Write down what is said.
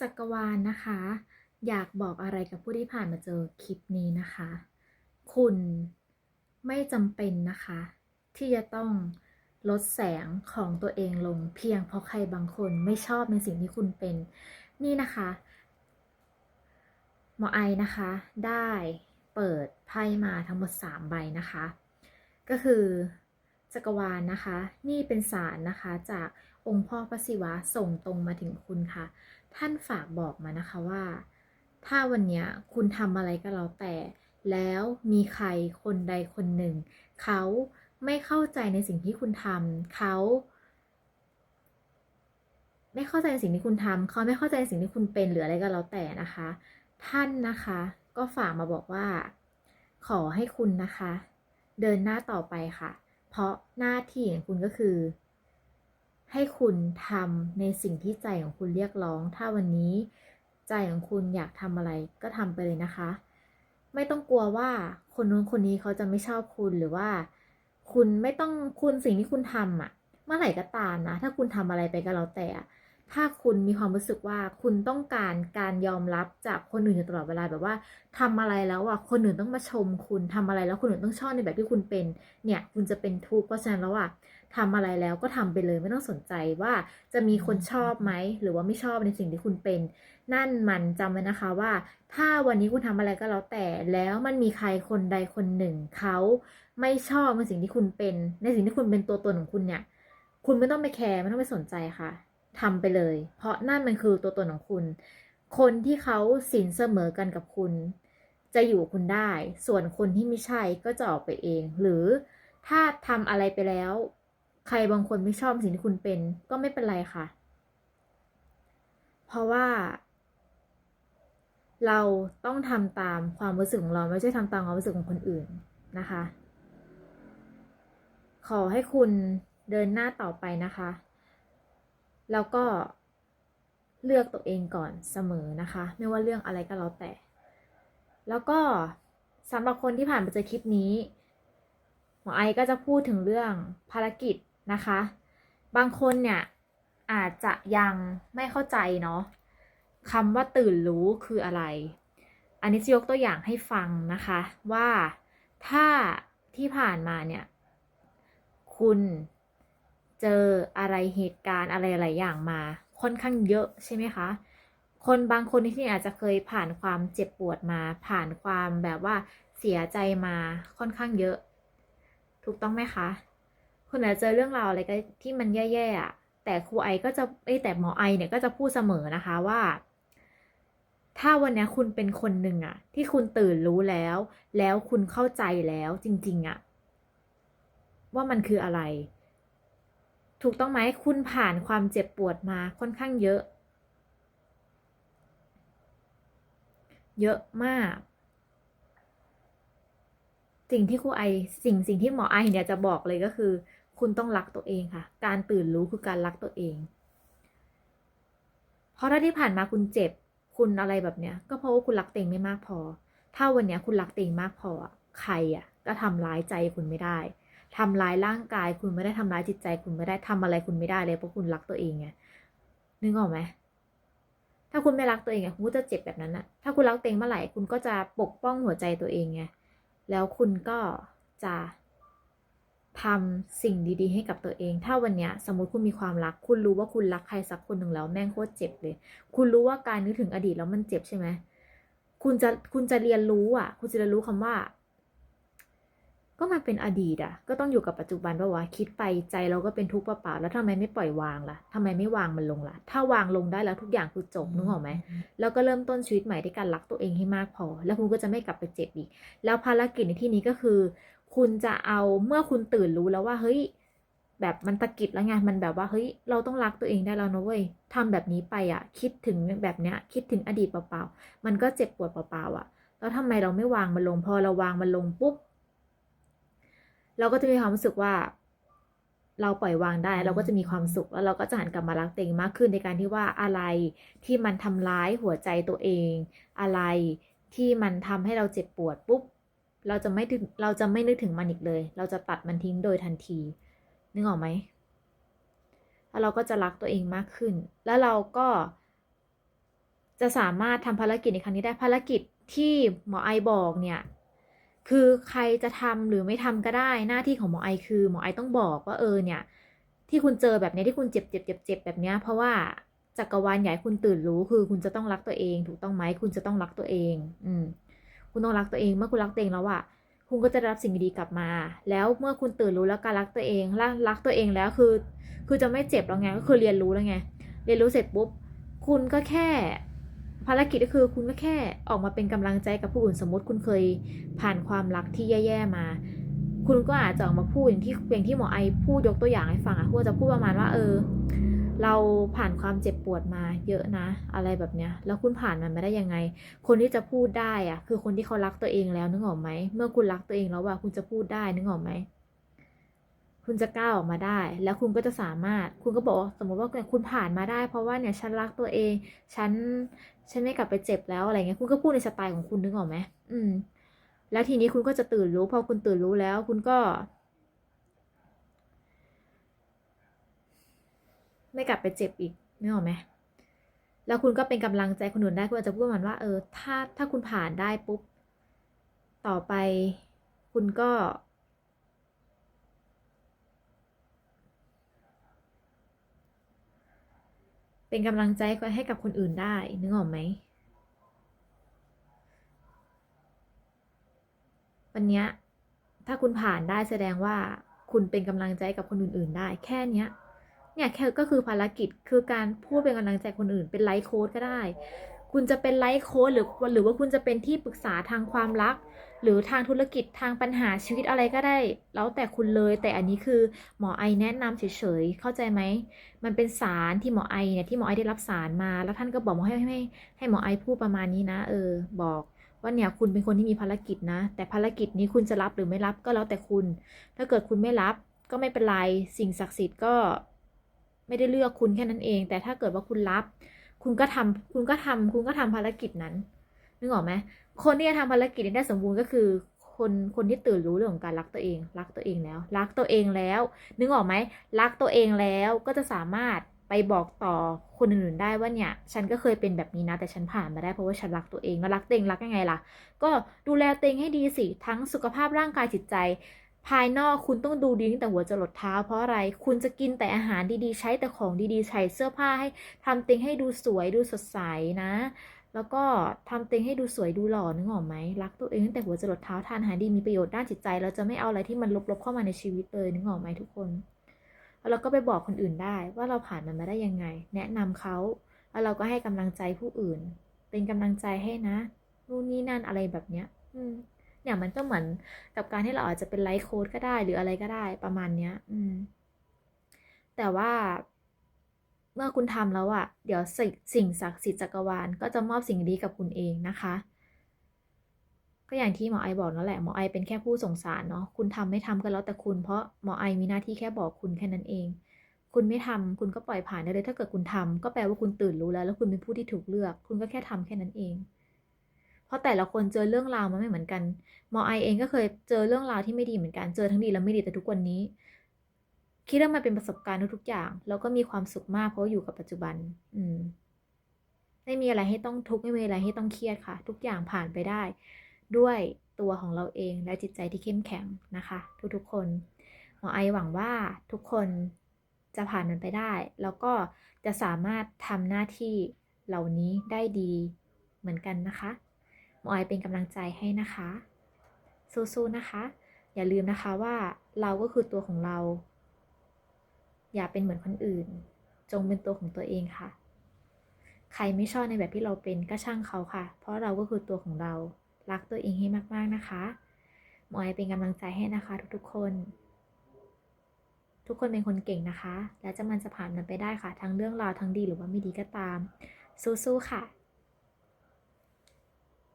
จักรวาลนะคะ อยากบอกอะไรกับผู้ที่ผ่านมาเจอคลิปนี้นะคะ คุณไม่จำเป็นนะคะ ที่จะต้องลดแสงของตัวเองลงเพียงเพราะใครบางคนไม่ชอบในสิ่งที่คุณเป็น นี่นะคะหมอไอนะคะ ได้เปิดไพ่มาทั้งหมด 3 ใบนะคะ ก็คือ จักรวาลนะคะ นี่เป็นสารนะคะจากองค์พ่อพระศิวะส่งตรงมาถึงคุณค่ะ ท่านฝากบอกมานะคะว่า ถ้าวันเนี้ยคุณทำอะไรก็แล้วแต่ แล้วมีใครคนใดคนหนึ่ง เขาไม่เข้าใจในสิ่งที่คุณทำเขาไม่เข้าใจในสิ่งที่คุณทำเขาไม่เข้าใจในสิ่งที่คุณเป็นหรืออะไรก็แล้วแต่นะคะ ท่านนะคะก็ฝากมาบอกว่า ขอให้คุณนะคะ เดินหน้าต่อไปค่ะ เพราะหน้าที่ของคุณก็คือ ให้คุณทำในสิ่งที่ใจของคุณเรียกร้อง ถ้าวันนี้ใจของคุณอยากทำอะไรก็ทำไปเลยนะคะ ไม่ต้องกลัวว่าคนนู้นคนนี้เขาจะไม่ชอบคุณหรือว่า คุณไม่ต้องคุณสิ่งที่คุณทำอะเมื่อไหร่ก็ตามนะ ถ้าคุณทำอะไรไปก็แล้วแต่ ถ้าคุณมีความรู้สึกว่าคุณต้องการการยอมรับจากคนอื่นอยู่ตลอดเวลาแบบว่าทำอะไรแล้วอะคนอื่นต้องมาชมคุณทำอะไรแล้วคนอื่นต้องชอบในแบบที่คุณเป็นเนี่ยคุณจะเป็นทุกข์เพราะฉะนั้นแล้วอะทำอะไรแล้วก็ทำไปเลยไม่ต้องสนใจว่าจะมีคนชอบไหมหรือว่าไม่ชอบในสิ่งที่คุณเป็น นั่นมันจำไว้นะคะว่า ถ้าวันนี้คุณทำอะไรก็แล้วแต่แล้วมันมีใครคนใดคนหนึ่งเขาไม่ชอบในสิ่งที่คุณเป็น ในสิ่งที่คุณเป็นตัวตนของคุณเนี่ย คุณไม่ต้องไปแคร์ไม่ต้องไปสนใจค่ะ ทำไปเลย เพราะนั่นมันคือตัวตนของคุณ คนที่เขาสินเสมอกันกับคุณ จะอยู่กับคุณได้ ส่วนคนที่ไม่ใช่ก็จะออกไปเอง หรือถ้าทำอะไรไปแล้ว ใครบางคนไม่ชอบสิ่งที่คุณเป็น ก็ไม่เป็นไรค่ะ เพราะว่า เราต้องทำตามความรู้สึกของเราไม่ใช่ทำตามความรู้สึกของคนอื่นนะคะ ขอให้คุณเดินหน้าต่อไปนะคะ แล้วก็เลือกตัวเองก่อนเสมอนะคะ ไม่ว่าเรื่องอะไรก็แล้วแต่ แล้วก็สำหรับคนที่ผ่านไปเจอคลิปนี้หมอไอก็จะพูดถึงเรื่องภารกิจนะคะ บางคนเนี่ยอาจจะยังไม่เข้าใจเนาะคำว่าตื่นรู้คืออะไร อันนี้จะยกตัวอย่างให้ฟังนะคะว่าถ้าที่ผ่านมาเนี่ย คุณ เจออะไรเหตุการณ์อะไรหลายอย่างมาค่อนข้างเยอะใช่ไหมคะ คนบางคนที่นี่อาจจะเคยผ่านความเจ็บปวดมา ผ่านความแบบว่าเสียใจมาค่อนข้างเยอะ ถูกต้องไหมคะ คุณอาจจะเจอเรื่องราวอะไรก็ที่มันแย่ๆอะแต่ครูไอก็จะเอ้แต่หมอไอเนี่ยก็จะพูดเสมอนะคะว่า ถ้าวันนี้คุณเป็นคนหนึ่งอะที่คุณตื่นรู้แล้ว แล้วคุณเข้าใจแล้วจริงๆอะว่ามันคืออะไร ถูกต้องไหมคุณผ่านความเจ็บปวดมาค่อนข้างเยอะ เยอะมาก สิ่งที่ครูไอสิ่งสิ่งที่หมอไอเนี่ยจะบอกเลยก็คือ คุณต้องรักตัวเองค่ะ การตื่นรู้คือการรักตัวเอง เพราะถ้าที่ผ่านมาคุณเจ็บคุณอะไรแบบเนี้ย ก็เพราะว่าคุณรักตัวเองไม่มากพอ ถ้าวันเนี้ยคุณรักตัวเองมากพอใครอะก็ทำร้ายใจคุณไม่ได้ ทำร้ายร่างกาย คุณไม่ได้ทำร้ายจิตใจ คุณไม่ได้ทำอะไรคุณไม่ได้เลยเพราะคุณรักตัวเองไงนึกออกไหมถ้าคุณไม่รักตัวเองอะคุณก็จะเจ็บแบบนั้นอะถ้าคุณรักตัวเองเมื่อไหร่คุณก็จะปกป้องหัวใจตัวเองไงแล้วคุณก็จะทำสิ่งดีๆ ให้กับตัวเอง ถ้าวันเนี้ยสมมติคุณมีความรัก คุณรู้ว่าคุณรักใครสักคนหนึ่งแล้วแม่งโคตรเจ็บเลย คุณรู้ว่าการนึกถึงอดีตแล้วมันเจ็บใช่ไหมคุณจะคุณจะเรียนรู้อะ คุณจะเรียนรู้คำว่า ก็มันเป็นอดีตอะก็ต้องอยู่กับปัจจุบันปะวะคิดไปใจเราก็เป็นทุกข์เปล่าๆแล้วทำไมไม่ปล่อยวางล่ะทำไมไม่วางมันลงล่ะ ถ้าวางลงได้แล้วทุกอย่างคือจบนึกออกไหมแล้วก็เริ่มต้นชีวิตใหม่ด้วยการรักตัวเองให้มากพอ แล้วคุณก็จะไม่กลับไปเจ็บอีก แล้วภารกิจในที่นี้ก็คือ คุณจะเอาเมื่อคุณตื่นรู้แล้วว่าเฮ้ยแบบมันตะกิดแล้วไงมันแบบว่าเฮ้ยเราต้องรักตัวเองได้แล้วนะเว้ยทำแบบนี้ไปอะ คิดถึงแบบเนี้ยคิดถึงอดีตเปล่าๆมันก็เจ็บปวดเปล่าๆอะ แล้วทำไมเราไม่วางมันลงพอเราวางมันลงปุ๊บ เราก็จะมีความรู้สึกว่า เราปล่อยวางได้ เราก็จะมีความสุขแล้วเราก็จะหันกลับมารักตัวเองมากขึ้นในการที่ว่าอะไรที่มันทำร้ายหัวใจตัวเอง อะไรที่มันทำให้เราเจ็บปวดปุ๊บเราจะไม่ถึงเราจะไม่นึกถึงมันอีกเลย เราจะตัดมันทิ้งโดยทันที นึกออกไหมแล้วเราก็จะรักตัวเองมากขึ้น แล้วเราก็จะสามารถทำภารกิจในครั้งนี้ได้ภารกิจที่หมอไอบอกเนี่ย คือใครจะทำหรือไม่ทำก็ได้หน้าที่ของหมอไอคือหมอไอต้องบอกว่าเออเนี่ย ที่คุณเจอแบบนี้ที่คุณเจ็บเจ็บเจ็บเจ็บแบบนี้เพราะว่าจักรวาลใหญ่คุณตื่นรู้คือคุณจะต้องรักตัวเอง ถูกต้องไหมคุณจะต้องรักตัวเอง อืม คุณต้องรักตัวเองเมื่อคุณรักตัวเองแล้วอะคุณก็จะได้รับสิ่งดีๆกลับมา แล้วเมื่อคุณตื่นรู้แล้วการรักตัวเองรักรักตัวเองแล้วคือ คือจะไม่เจ็บแล้วไงก็คือเรียนรู้แล้วไง เรียนรู้เสร็จปุ๊บ คุณก็แค่ ภารกิจก็คือคุณก็แค่ออกมาเป็นกำลังใจกับผู้อื่นสมมติคุณเคยผ่านความรักที่แย่ๆมา คุณก็อาจจะออกมาพูดอย่างที่อย่างที่หมอไอพูดยกตัวอย่างให้ฟังอะพูดจะพูดประมาณว่าเออ เราผ่านความเจ็บปวดมาเยอะนะ อะไรแบบเนี้ยแล้วคุณผ่านมันมาได้ยังไง คนที่จะพูดได้อะคือคนที่เขารักตัวเองแล้วนึกออกไหมเมื่อคุณรักตัวเองแล้วว่าคุณจะพูดได้นึกออกไหม คุณจะก้าวออกมาได้ แล้วคุณก็จะสามารถ คุณก็บอกสมมติว่าคุณผ่านมาได้ เพราะว่าเนี่ยฉันรักตัวเอง ฉัน ฉันไม่กลับไปเจ็บแล้วอะไรเงี้ย คุณก็พูดในสไตล์ของคุณนึกออกไหมอืม แล้วทีนี้คุณก็จะตื่นรู้ พอคุณตื่นรู้แล้ว คุณก็ ไม่กลับไปเจ็บอีกนึกออกไหมแล้วคุณก็เป็นกำลังใจคนอื่นได้คุณอาจจะพูดมาณว่า เออ ถ้า ถ้าคุณผ่านได้ปุ๊บ ต่อไป คุณก็ เป็นกำลังใจให้กับคนอื่นได้ นึกออกไหม วันนี้ถ้าคุณผ่านได้แสดงว่าคุณเป็นกำลังใจกับคนอื่น ๆ ได้ แค่นี้เนี่ยแค่ก็คือภารกิจคือการพูดเป็นกำลังใจคนอื่น เป็นไลฟ์โค้ดก็ได้ คุณจะเป็นไลฟ์โค้ดหรือหรือว่าคุณจะเป็นที่ปรึกษาทางความรัก หรือทางธุรกิจทางปัญหาชีวิตอะไรก็ได้ แล้วแต่คุณเลย แต่อันนี้คือหมอไอแนะนำเฉยๆเข้าใจไหมมันเป็นสารที่หมอไอเนี่ยที่หมอไอได้รับสารมา แล้วท่านก็บอกมาให้ให้ให้หมอไอพูดประมาณนี้นะ เออ บอกว่าเนี่ยคุณเป็นคนที่มีภารกิจนะ แต่ภารกิจนี้คุณจะรับหรือไม่รับก็แล้วแต่คุณ ถ้าเกิดคุณไม่รับก็ไม่เป็นไรสิ่งศักดิ์สิทธิ์ก็ไม่ได้เลือกคุณแค่นั้นเอง แต่ถ้าเกิดว่าคุณรับ คุณก็ทำคุณก็ทำคุณก็ทำภารกิจนั้นนึกออกไหมคนที่จะทำภารกิจนี้ได้สมบูรณ์ก็คือคนคนที่ตื่นรู้เรื่องของการรักตัวเอง รักตัวเองแล้ว รักตัวเองแล้ว นึกออกไหมรักตัวเองแล้วก็จะสามารถไปบอกต่อคนอื่นๆได้ว่าเนี่ย ฉันก็เคยเป็นแบบนี้นะ แต่ฉันผ่านมาได้เพราะว่าฉันรักตัวเองแล้วรักตัวเองรักยังไงล่ะ ก็ดูแลตัวเองให้ดีสิ ทั้งสุขภาพร่างกายจิตใจ ภายนอกคุณต้องดูดีตั้งแต่หัวจรดเท้าเพราะอะไร คุณจะกินแต่อาหารดีๆ ใช้แต่ของดีๆใส่เสื้อผ้าให้ทำเต็งให้ดูสวยดูสดใสนะ แล้วก็ทำเต็งให้ดูสวยดูหล่อนึกออกไหมรักตัวเองตั้งแต่หัวจรดเท้าทานอาหารดีมีประโยชน์ด้านจิตใจ เราจะไม่เอาอะไรที่มันลบๆเข้ามาในชีวิตเลยนึกออกไหมทุกคนแล้วเราก็ไปบอกคนอื่นได้ว่าเราผ่านมันมาได้ยังไง แนะนำเขาแล้วเราก็ให้กำลังใจผู้อื่น เป็นกำลังใจให้นะนู่นนี่นั่นอะไรแบบเนี้ย อืม เนี่ยมันก็เหมือนกับการที่เราอาจจะเป็นไลฟ์โค้ดก็ได้หรืออะไรก็ได้ประมาณเนี้ย อืม แต่ว่าเมื่อคุณทำแล้วอะเดี๋ยวสิ่งสิ่งศักดิ์สิทธิ์จักรวาลก็จะมอบสิ่งดีกับคุณเองนะคะ ก็อย่างที่หมอไอบอกนั่นแหละหมอไอเป็นแค่ผู้ส่งสารเนาะคุณทำไม่ทำก็แล้วแต่คุณ เพราะหมอไอมีหน้าที่แค่บอกคุณแค่นั้นเอง คุณไม่ทำคุณก็ปล่อยผ่านได้เลย ถ้าเกิดคุณทำก็แปลว่าคุณตื่นรู้แล้ว แล้วคุณเป็นผู้ที่ถูกเลือก คุณก็แค่ทำแค่นั้นเอง ราะแต่ละคนเจอเรื่องราวมันไม่เหมือนกันหมอไอเองก็เคยเจอเรื่องราวที่ไม่ดีเหมือนกันเจอทั้งดีและไม่ดีแต่ทุกวันนี้ คิดว่ามันเป็นประสบการณ์ทุกอย่าง แล้วก็มีความสุขมากเพราะอยู่กับปัจจุบัน อืม ไม่มีอะไรให้ต้องทุกข์ไม่มีอะไรให้ต้องเครียดค่ะ ทุกอย่างผ่านไปได้ ด้วยตัวของเราเองและจิตใจที่เข้มแข็งนะคะ ทุกๆคนหมอไอหวังว่าทุกคนจะผ่านมันไปได้ แล้วก็จะสามารถทำหน้าที่เหล่านี้ได้ดีเหมือนกันนะคะ มอไอเป็นกำลังใจให้นะคะ สู้ๆนะคะ อย่าลืมนะคะว่าเราก็คือตัวของเรา อย่าเป็นเหมือนคนอื่น จงเป็นตัวของตัวเองค่ะ ใครไม่ชอบในแบบที่เราเป็นก็ช่างเขาค่ะ เพราะเราก็คือตัวของเรา รักตัวเองให้มากๆนะคะหมอไอเป็นกำลังใจให้นะคะ ทุกๆคน ทุกคนเป็นคนเก่งนะคะ และจะมันจะผ่านมันไปได้ค่ะ ทั้งเรื่องราวทั้งดีหรือว่าไม่ดีก็ตาม สู้ๆค่ะ